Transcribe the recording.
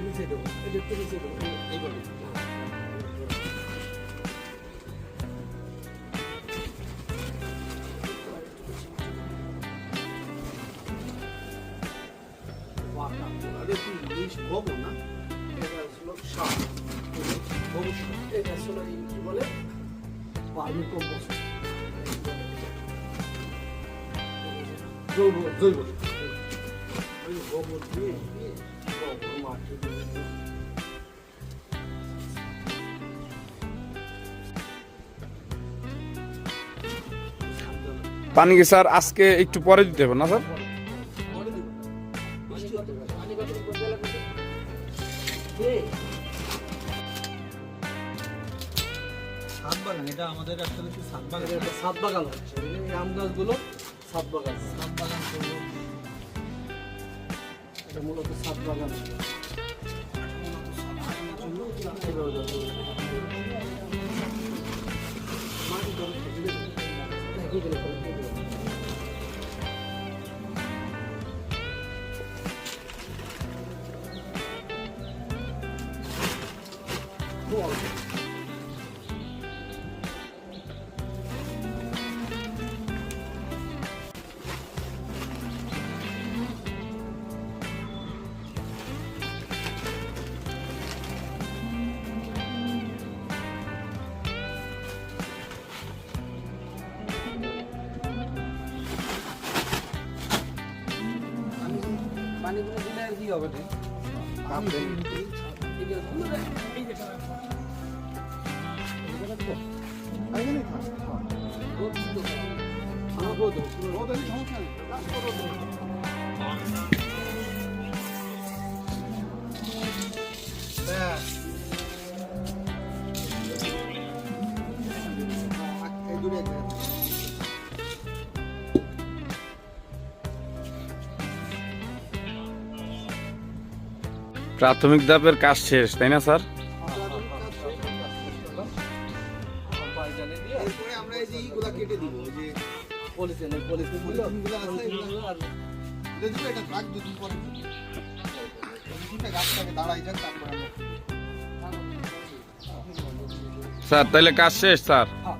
নিচে দেবো এটা একটু নিচে দেবো এই- এইভাবে কি না এটা হলো সার এটা কি বলে ভার্মি কম্পোস্ট জৈব জৈব। গোবর দিয়ে পানি কি স্যার আজকে একটু পরে দিতে হবে না স্যার। সাত এটা আমাদের আসলে সাত বাগান? এটা একটা বাগান হচ্ছে। আম গাছগুলো ছাদ বাগান। সাত বাগান এটা মূলত ছাদ বাগান। এইভাবে যাবে। পানিগুলো দিলে আর কি হবে রে? পরে দুটা গাছটাকে দাঁড়াই যাক তারপরে আমরা স্যার তাহলে কাজ শেষ স্যার? হ্যাঁ,